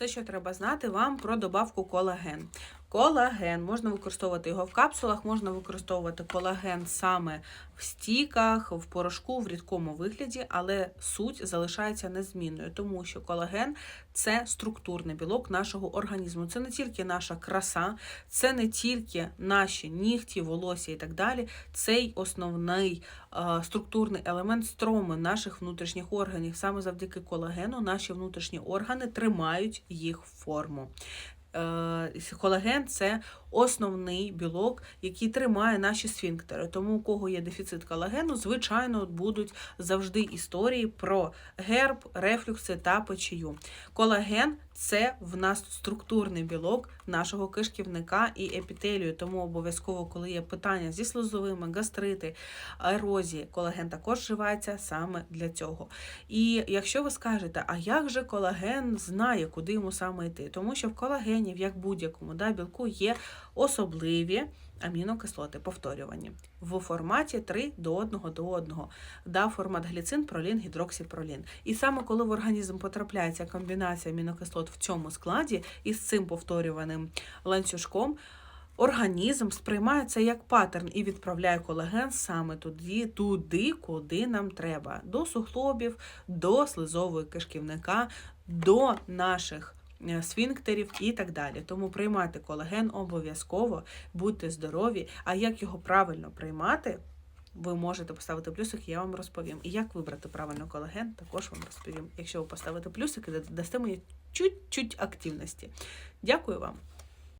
все, що треба знати вам про добавку колаген. Колаген можна використовувати його в капсулах, можна використовувати колаген саме в стіках, в порошку, в рідкому вигляді, але суть залишається незмінною, тому що колаген це структурний білок нашого організму. Це не тільки наша краса, це не тільки наші нігті, волосся і так далі. Цей основний е, структурний елемент строми наших внутрішніх органів. Саме завдяки колагену наші внутрішні органи тримають їх форму. Е, Колаген це основний білок, який тримає наші сфінктери. Тому у кого є дефіцит колагену, звичайно, будуть завжди історії про герб, рефлюкси та печію. Колаген це в нас структурний білок нашого кишківника і епітелію. Тому обов'язково, коли є питання зі слизовими, гастрити, ерозії, колаген також вживається саме для цього. І якщо ви скажете, а як же колаген знає, куди йому саме йти? Тому що в колагені, як будь-якому да, білку, є особливі амінокислоти повторювані в форматі 3 до 1 до 1. Да, формат гліцин, пролін, гідроксипролін. І саме коли в організм потрапляється комбінація амінокислот в цьому складі із цим повторюваним ланцюжком, Організм сприймає це як паттерн і відправляє колаген саме туди, туди, куди нам треба: до суглобів, до слизової кишківника, до наших сфінктерів і так далі. Тому приймати колаген обов'язково, будьте здорові. А як його правильно приймати? Ви можете поставити плюсик, я вам розповім. І як вибрати правильно колаген, також вам розповім. Якщо ви поставите плюсики, дасте мені чуть-чуть активності. Дякую вам.